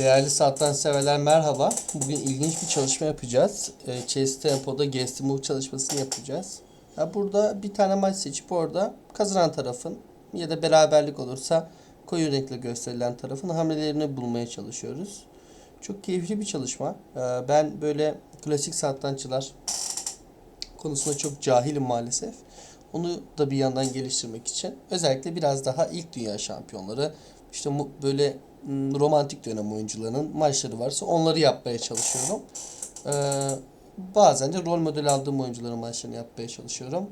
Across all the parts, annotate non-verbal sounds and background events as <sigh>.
Değerli satranç severler merhaba. Bugün ilginç bir çalışma yapacağız. E, Chess Tempo'da Guest Move çalışmasını yapacağız. Ya burada bir tane maç seçip orada kazanan tarafın ya da beraberlik olursa koyu renkle gösterilen tarafın hamlelerini bulmaya çalışıyoruz. Çok keyifli bir çalışma. E, ben böyle klasik satranççılar konusunda çok cahilim maalesef. Onu da bir yandan geliştirmek için özellikle biraz daha ilk dünya şampiyonları işte böyle romantik dönem oyuncularının maçları varsa onları yapmaya çalışıyorum. Ee, bazen de rol model aldığım oyuncuların maçlarını yapmaya çalışıyorum.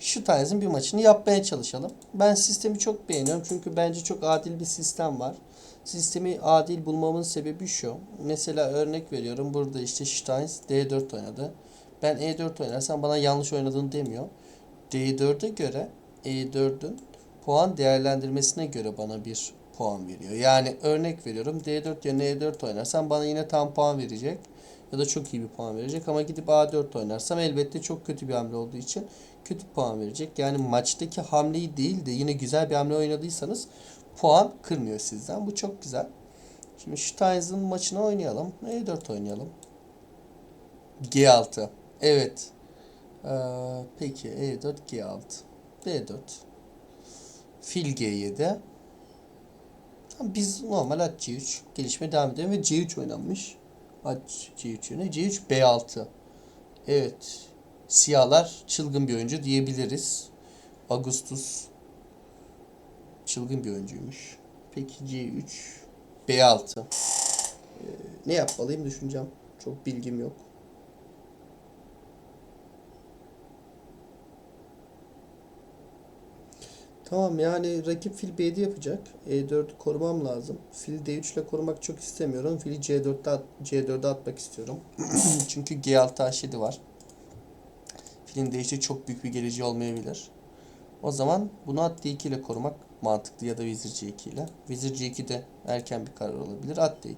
Şu tarzın bir maçını yapmaya çalışalım. Ben sistemi çok beğeniyorum çünkü bence çok adil bir sistem var. Sistemi adil bulmamın sebebi şu. Mesela örnek veriyorum. Burada işte Steins D4 oynadı. Ben E4 oynarsam bana yanlış oynadığını demiyor. D4'e göre E4'ün puan değerlendirmesine göre bana bir puan veriyor. Yani örnek veriyorum D4 yerine E4 oynarsam bana yine tam puan verecek. Ya da çok iyi bir puan verecek ama gidip A4 oynarsam elbette çok kötü bir hamle olduğu için kötü puan verecek. Yani maçtaki hamleyi değil de yine güzel bir hamle oynadıysanız puan kırmıyor sizden. Bu çok güzel. Şimdi Steins'ın maçını oynayalım. E4 oynayalım. G6. Evet. Ee, peki E4 G6. B4. Fil G7. Tamam, biz normal at C3 gelişmeye devam edelim ve C3 oynanmış. At C3 yöne. C3 B6. Evet. Siyahlar çılgın bir oyuncu diyebiliriz. Augustus çılgın bir oyuncuymuş. Peki C3 B6. Ee, ne yapmalıyım düşüneceğim. Çok bilgim yok. Tamam yani rakip fil B7 yapacak. E4'ü korumam lazım. Fil D3 ile korumak çok istemiyorum. Fili C4'te at, C4'e atmak istiyorum. <clears throat> Çünkü G6 H7 var. Filin D3'te çok büyük bir geleceği olmayabilir. O zaman bunu at D2 ile korumak mantıklı ya da vezir C2 ile. Vezir C2 de erken bir karar olabilir. At D2.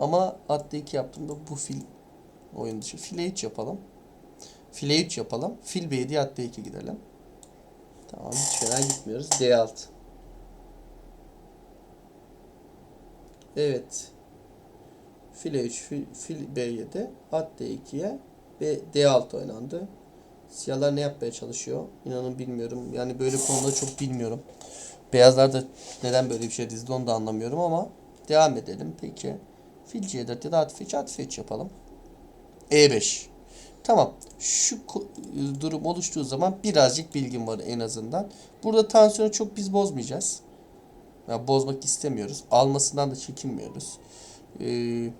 Ama at D2 yaptığımda bu fil oyun dışı. File 3 yapalım. File 3 yapalım. Fil B7 at D2 gidelim. Tamam hiç fena gitmiyoruz. D6. Evet. File 3, fil, fil B7, at D2'ye ve D6 oynandı. Siyahlar ne yapmaya çalışıyor? İnanın bilmiyorum. Yani böyle konuda çok bilmiyorum. Beyazlar da neden böyle bir şey dizdi onu da anlamıyorum ama devam edelim. Peki. Fil C4 ya da at F3, at F3 yapalım. E5. Tamam. Şu durum oluştuğu zaman birazcık bilgim var en azından. Burada tansiyonu çok biz bozmayacağız. Yani bozmak istemiyoruz. Almasından da çekinmiyoruz. Ee,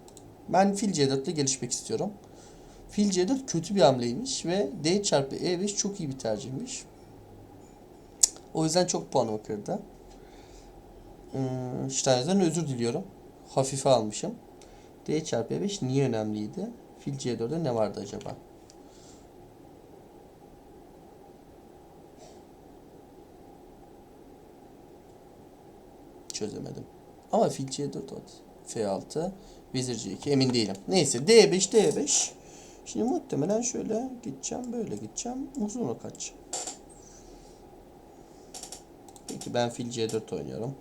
ben fil C4 ile gelişmek istiyorum. Fil C4 kötü bir hamleymiş ve D çarpı E5 çok iyi bir tercihmiş. O yüzden çok puanımı kırdı. Hmm, Steiner'den özür diliyorum. Hafife almışım. D çarpı E5 niye önemliydi? Fil C4'de ne vardı acaba? Çözemedim. Ama fil C4 at. F6. Vezir C2 emin değilim. Neyse D5 D5. Şimdi muhtemelen şöyle gideceğim böyle gideceğim. Uzun açacağım. Peki ben fil C4 oynuyorum.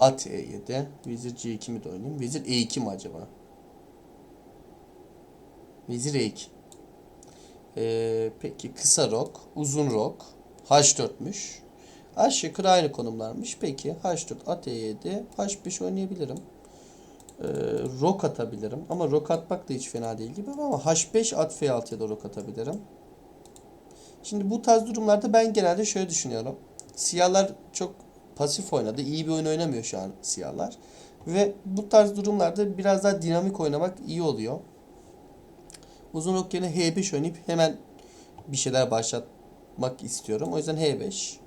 At E7. Vezir C2 mi de oynayayım? Vezir E2 mi acaba? Vezir E2. Ee, peki kısa rok, uzun rok. H4'müş. H yukarı aynı konumlarmış. Peki H4 at E7 H5 oynayabilirim. Ee, rok atabilirim. Ama rok atmak da hiç fena değil gibi ama H5 at F6 ya da rok atabilirim. Şimdi bu tarz durumlarda ben genelde şöyle düşünüyorum. Siyahlar çok pasif oynadı. İyi bir oyun oynamıyor şu an siyahlar. Ve bu tarz durumlarda biraz daha dinamik oynamak iyi oluyor. Uzun ok yerine H5 oynayıp hemen bir şeyler başlatmak istiyorum. O yüzden H5.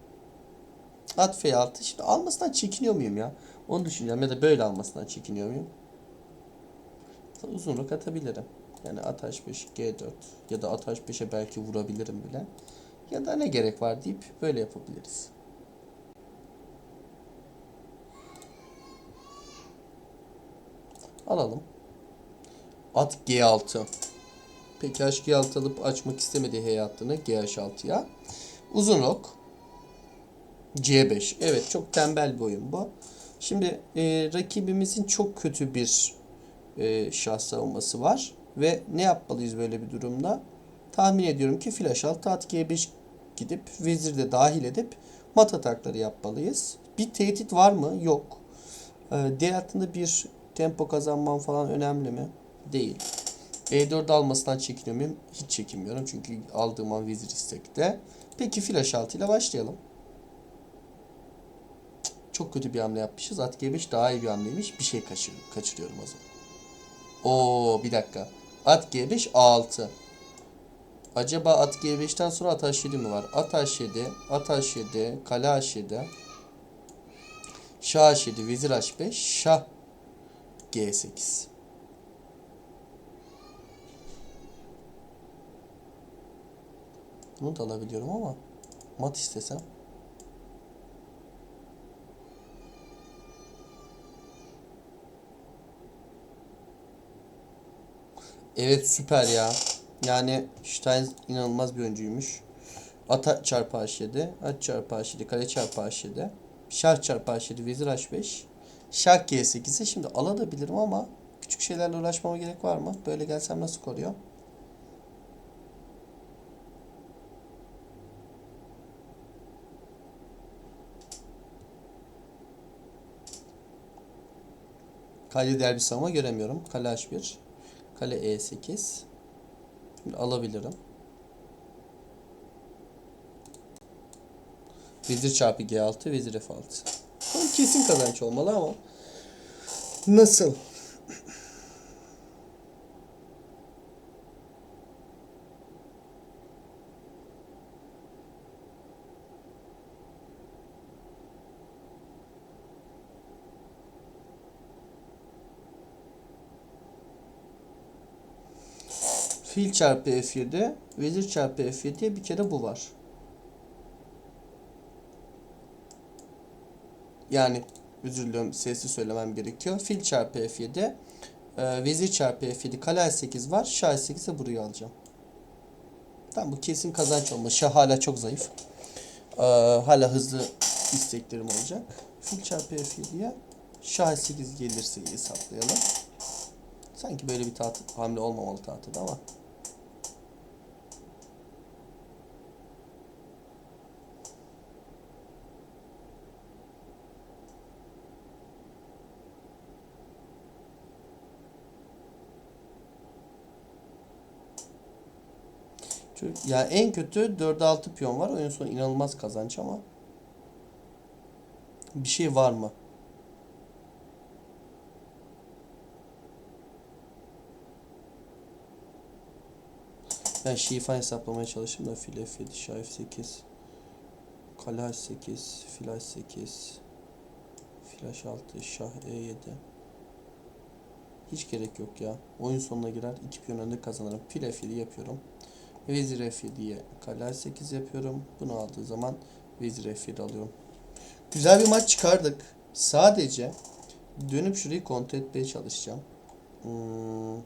At F6. Şimdi almasından çekiniyor muyum ya? Onu düşüneceğim ya da böyle almasından çekiniyor muyum? Uzunluk atabilirim. Yani at H5 G4 ya da at H5'e belki vurabilirim bile. Ya da ne gerek var deyip böyle yapabiliriz. Alalım. At G6. Peki H-G6 alıp açmak istemediği H hattını GH6'ya. Uzun rok. C5. Evet çok tembel bir oyun bu. Şimdi e, rakibimizin çok kötü bir e, şah savunması var. Ve ne yapmalıyız böyle bir durumda? Tahmin ediyorum ki flash alt at G5 gidip vezir de dahil edip mat atakları yapmalıyız. Bir tehdit var mı? Yok. E, D hattında bir tempo kazanmam falan önemli mi? Değil. E4 almasından çekiniyor muyum? Hiç çekinmiyorum çünkü aldığım an vezir istekte. Peki flash altı ile başlayalım. Çok kötü bir hamle yapmışız. At G5 daha iyi bir hamleymiş. Bir şey kaçır, kaçırıyorum o zaman. Oo bir dakika. At G5 A6. Acaba at G5'ten sonra at H7 mi var? At H7, at H7, kale H7, Şah H7, vezir H5, Şah G8. Bunu da alabiliyorum ama mat istesem. Evet süper ya. Yani Stein inanılmaz bir oyuncuymuş. Ata çarpı H7, at çarpı H7, kale çarpı H7, şah çarpı H7, vezir H5, şah G8'i şimdi alabilirim ama küçük şeylerle uğraşmama gerek var mı? Böyle gelsem nasıl koruyor? Kale değer bir savunma göremiyorum. Kale H1. Kale E8. Şimdi alabilirim. Vezir çarpı G6, vezir F6. Tam kesin kazanç olmalı ama nasıl? Fil çarpı F7, vezir çarpı F7'ye bir kere bu var. Yani özür diliyorum sesli söylemem gerekiyor. Fil çarpı F7, e, vezir çarpı F7, kale H8 var. Şah H8'e burayı alacağım. Tamam bu kesin kazanç olma. Şah hala çok zayıf. E, hala hızlı isteklerim olacak. Fil çarpı F7'ye Şah H8 gelirse hesaplayalım. Sanki böyle bir taht hamle olmamalı tahtada ama. Çünkü- Ya en kötü 4'e 6 piyon var. Oyun sonu inanılmaz kazanç ama. Bir şey var mı? Ben şeyi falan hesaplamaya çalıştım da fil F7, şah F8, kale H8, fil H8, fil H6, şah E7. Hiç gerek yok ya. Oyun sonuna girer. 2 piyon önde kazanırım. Fil F7 yapıyorum. Vezir F7'ye kale H8 yapıyorum. Bunu aldığı zaman vezir F7 alıyorum. Güzel bir maç çıkardık. Sadece dönüp şurayı kontrol etmeye çalışacağım. Hmm.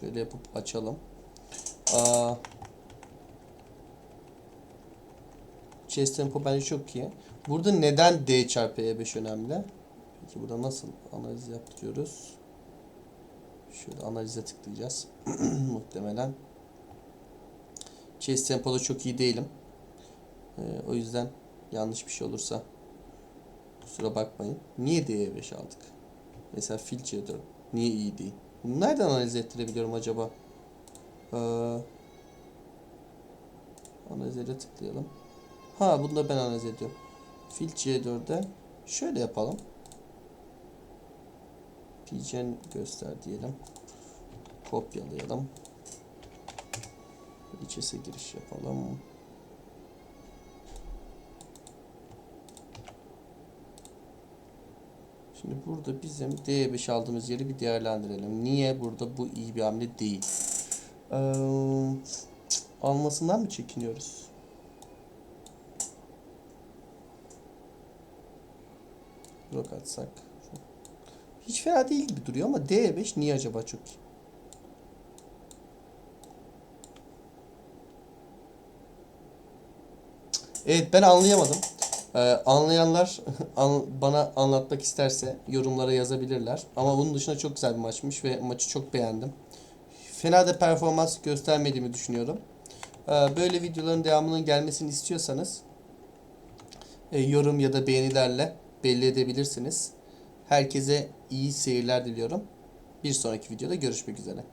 Şöyle yapıp açalım. Aa, chess tempo bence çok iyi. Burada neden D çarpı E5 önemli? Peki burada nasıl analiz yaptırıyoruz? Şöyle analize tıklayacağız. <clears throat> Muhtemelen. Chess tempoda çok iyi değilim. Ee, o yüzden yanlış bir şey olursa kusura bakmayın. Niye D5 aldık? Mesela fil C4. Niye iyi değil? Nereden analiz ettirebiliyorum acaba? Ee, analize tıklayalım. Ha bunu da ben analiz ediyorum. Fil C4'e şöyle yapalım. Pgen göster diyelim. Kopyalayalım. İçese giriş yapalım. Şimdi burada bizim D5 aldığımız yeri bir değerlendirelim. Niye burada bu iyi bir hamle değil? Ee, almasından mı çekiniyoruz? Rok atsak. Hiç fena değil gibi duruyor ama D5 niye acaba çok iyi? Evet ben anlayamadım. Ee, anlayanlar <laughs> an- bana anlatmak isterse yorumlara yazabilirler. Ama bunun dışında çok güzel bir maçmış ve maçı çok beğendim. Fena da performans göstermediğimi düşünüyorum. Ee, böyle videoların devamının gelmesini istiyorsanız e, yorum ya da beğenilerle belli edebilirsiniz. Herkese iyi seyirler diliyorum. Bir sonraki videoda görüşmek üzere.